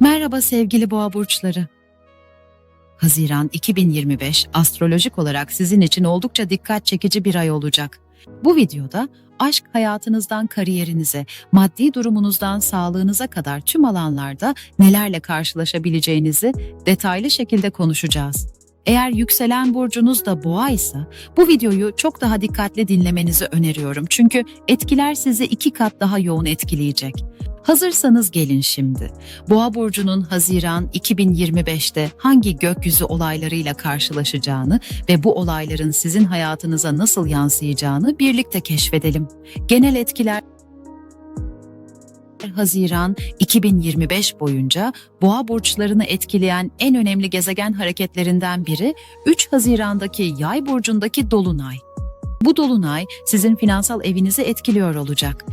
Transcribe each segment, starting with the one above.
Merhaba sevgili boğa burçları. Haziran 2025 astrolojik olarak sizin için oldukça dikkat çekici bir ay olacak. Bu videoda aşk hayatınızdan kariyerinize, maddi durumunuzdan sağlığınıza kadar tüm alanlarda nelerle karşılaşabileceğinizi detaylı şekilde konuşacağız. Eğer yükselen burcunuz da boğa ise bu videoyu çok daha dikkatli dinlemenizi öneriyorum. Çünkü etkiler sizi iki kat daha yoğun etkileyecek. Hazırsanız gelin şimdi. Boğa burcunun Haziran 2025'te hangi gökyüzü olaylarıyla karşılaşacağını ve bu olayların sizin hayatınıza nasıl yansıyacağını birlikte keşfedelim. Genel etkiler Haziran 2025 boyunca boğa burçlarını etkileyen en önemli gezegen hareketlerinden biri 3 Haziran'daki Yay burcundaki dolunay. Bu dolunay sizin finansal evinizi etkiliyor olacak.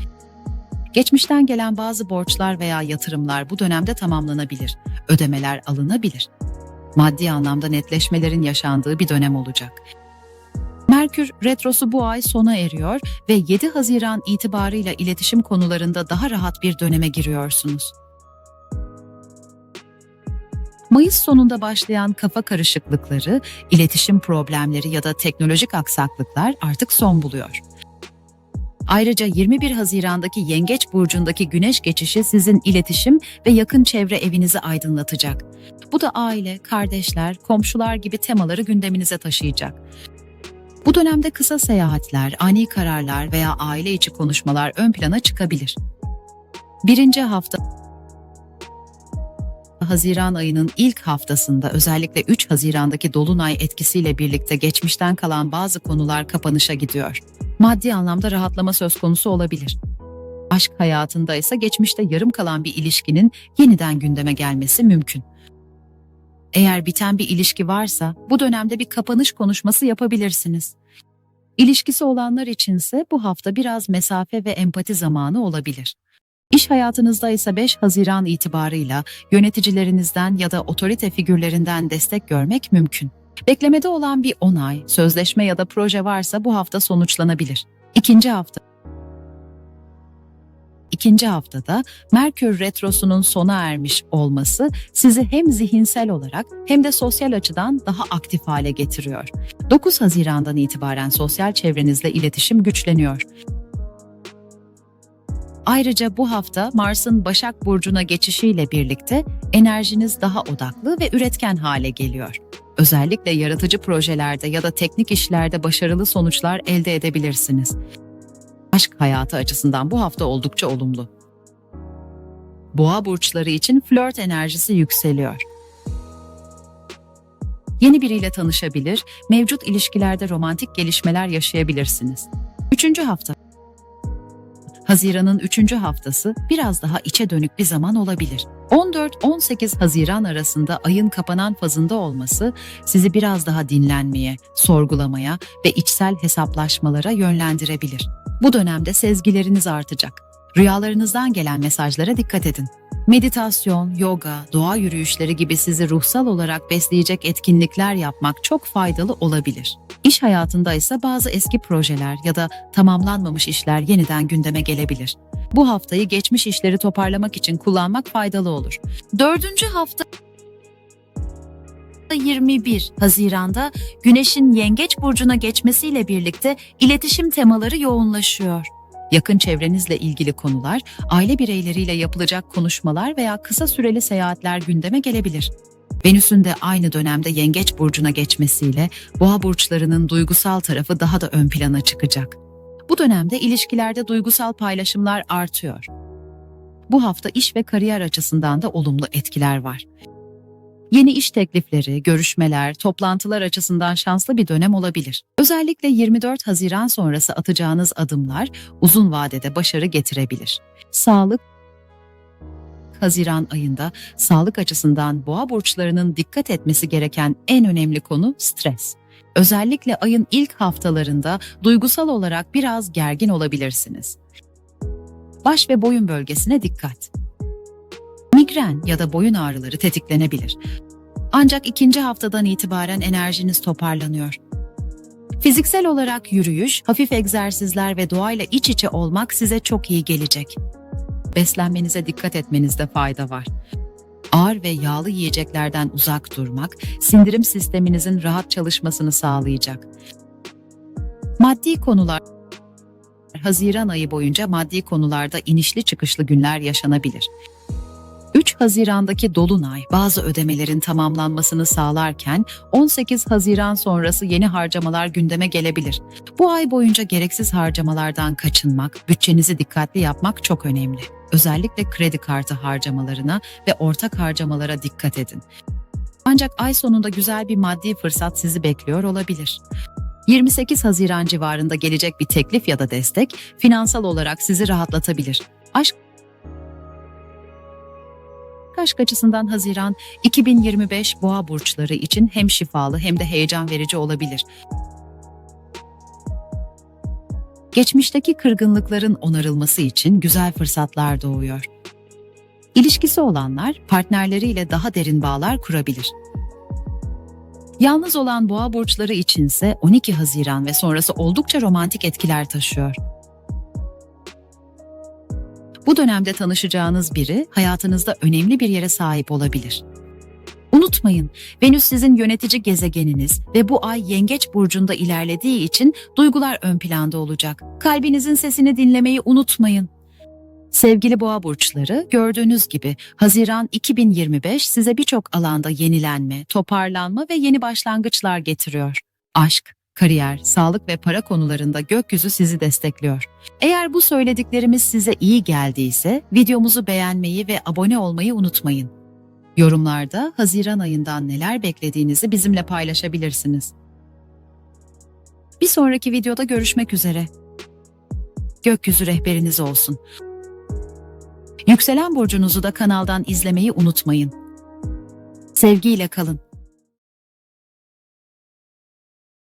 Geçmişten gelen bazı borçlar veya yatırımlar bu dönemde tamamlanabilir. Ödemeler alınabilir. Maddi anlamda netleşmelerin yaşandığı bir dönem olacak. Merkür retrosu bu ay sona eriyor ve 7 Haziran itibarıyla iletişim konularında daha rahat bir döneme giriyorsunuz. Mayıs sonunda başlayan kafa karışıklıkları, iletişim problemleri ya da teknolojik aksaklıklar artık son buluyor. Ayrıca 21 Haziran'daki Yengeç burcundaki güneş geçişi sizin iletişim ve yakın çevre evinizi aydınlatacak. Bu da aile, kardeşler, komşular gibi temaları gündeminize taşıyacak. Bu dönemde kısa seyahatler, ani kararlar veya aile içi konuşmalar ön plana çıkabilir. Birinci hafta Haziran ayının ilk haftasında özellikle 3 Haziran'daki Dolunay etkisiyle birlikte geçmişten kalan bazı konular kapanışa gidiyor. Maddi anlamda rahatlama söz konusu olabilir. Aşk hayatında ise geçmişte yarım kalan bir ilişkinin yeniden gündeme gelmesi mümkün. Eğer biten bir ilişki varsa bu dönemde bir kapanış konuşması yapabilirsiniz. İlişkisi olanlar içinse bu hafta biraz mesafe ve empati zamanı olabilir. İş hayatınızda ise 5 Haziran itibarıyla yöneticilerinizden ya da otorite figürlerinden destek görmek mümkün. Beklemede olan bir onay, sözleşme ya da proje varsa bu hafta sonuçlanabilir. İkinci hafta İkinci haftada Merkür Retrosu'nun sona ermiş olması sizi hem zihinsel olarak hem de sosyal açıdan daha aktif hale getiriyor. 9 Haziran'dan itibaren sosyal çevrenizle iletişim güçleniyor. Ayrıca bu hafta Mars'ın Başak Burcu'na geçişiyle birlikte enerjiniz daha odaklı ve üretken hale geliyor. Özellikle yaratıcı projelerde ya da teknik işlerde başarılı sonuçlar elde edebilirsiniz. Aşk hayatı açısından bu hafta oldukça olumlu. Boğa burçları için flört enerjisi yükseliyor. Yeni biriyle tanışabilir, mevcut ilişkilerde romantik gelişmeler yaşayabilirsiniz. Üçüncü hafta Haziran'ın üçüncü haftası biraz daha içe dönük bir zaman olabilir. 14-18 Haziran arasında ayın kapanan fazında olması sizi biraz daha dinlenmeye, sorgulamaya ve içsel hesaplaşmalara yönlendirebilir. Bu dönemde sezgileriniz artacak. Rüyalarınızdan gelen mesajlara dikkat edin. Meditasyon, yoga, doğa yürüyüşleri gibi sizi ruhsal olarak besleyecek etkinlikler yapmak çok faydalı olabilir. İş hayatında ise bazı eski projeler ya da tamamlanmamış işler yeniden gündeme gelebilir. Bu haftayı geçmiş işleri toparlamak için kullanmak faydalı olur. Dördüncü hafta 21 Haziran'da Güneş'in Yengeç burcuna geçmesiyle birlikte iletişim temaları yoğunlaşıyor. Yakın çevrenizle ilgili konular, aile bireyleriyle yapılacak konuşmalar veya kısa süreli seyahatler gündeme gelebilir. Venüs'ün de aynı dönemde Yengeç burcuna geçmesiyle Boğa burçlarının duygusal tarafı daha da ön plana çıkacak. Bu dönemde ilişkilerde duygusal paylaşımlar artıyor. Bu hafta iş ve kariyer açısından da olumlu etkiler var. Yeni iş teklifleri, görüşmeler, toplantılar açısından şanslı bir dönem olabilir. Özellikle 24 Haziran sonrası atacağınız adımlar uzun vadede başarı getirebilir. Sağlık Haziran ayında sağlık açısından boğa burçlarının dikkat etmesi gereken en önemli konu stres. Özellikle ayın ilk haftalarında duygusal olarak biraz gergin olabilirsiniz. Baş ve boyun bölgesine dikkat. Migren ya da boyun ağrıları tetiklenebilir. Ancak ikinci haftadan itibaren enerjiniz toparlanıyor. Fiziksel olarak yürüyüş, hafif egzersizler ve doğayla iç içe olmak size çok iyi gelecek. Beslenmenize dikkat etmenizde fayda var. Ağır ve yağlı yiyeceklerden uzak durmak, sindirim sisteminizin rahat çalışmasını sağlayacak. Maddi konular Haziran ayı boyunca maddi konularda inişli çıkışlı günler yaşanabilir. 3 Haziran'daki dolunay bazı ödemelerin tamamlanmasını sağlarken 18 Haziran sonrası yeni harcamalar gündeme gelebilir. Bu ay boyunca gereksiz harcamalardan kaçınmak, bütçenizi dikkatli yapmak çok önemli. Özellikle kredi kartı harcamalarına ve ortak harcamalara dikkat edin. Ancak ay sonunda güzel bir maddi fırsat sizi bekliyor olabilir. 28 Haziran civarında gelecek bir teklif ya da destek finansal olarak sizi rahatlatabilir. Aşk Aşk açısından Haziran 2025 boğa burçları için hem şifalı hem de heyecan verici olabilir. Geçmişteki kırgınlıkların onarılması için güzel fırsatlar doğuyor. İlişkisi olanlar partnerleriyle daha derin bağlar kurabilir. Yalnız olan boğa burçları içinse 12 Haziran ve sonrası oldukça romantik etkiler taşıyor. Bu dönemde tanışacağınız biri hayatınızda önemli bir yere sahip olabilir. Unutmayın, Venüs sizin yönetici gezegeniniz ve bu ay Yengeç burcunda ilerlediği için duygular ön planda olacak. Kalbinizin sesini dinlemeyi unutmayın. Sevgili boğa burçları, gördüğünüz gibi Haziran 2025 size birçok alanda yenilenme, toparlanma ve yeni başlangıçlar getiriyor. Aşk, kariyer, sağlık ve para konularında gökyüzü sizi destekliyor. Eğer bu söylediklerimiz size iyi geldiyse videomuzu beğenmeyi ve abone olmayı unutmayın. Yorumlarda Haziran ayından neler beklediğinizi bizimle paylaşabilirsiniz. Bir sonraki videoda görüşmek üzere. Gökyüzü rehberiniz olsun. Yükselen burcunuzu da kanaldan izlemeyi unutmayın. Sevgiyle kalın.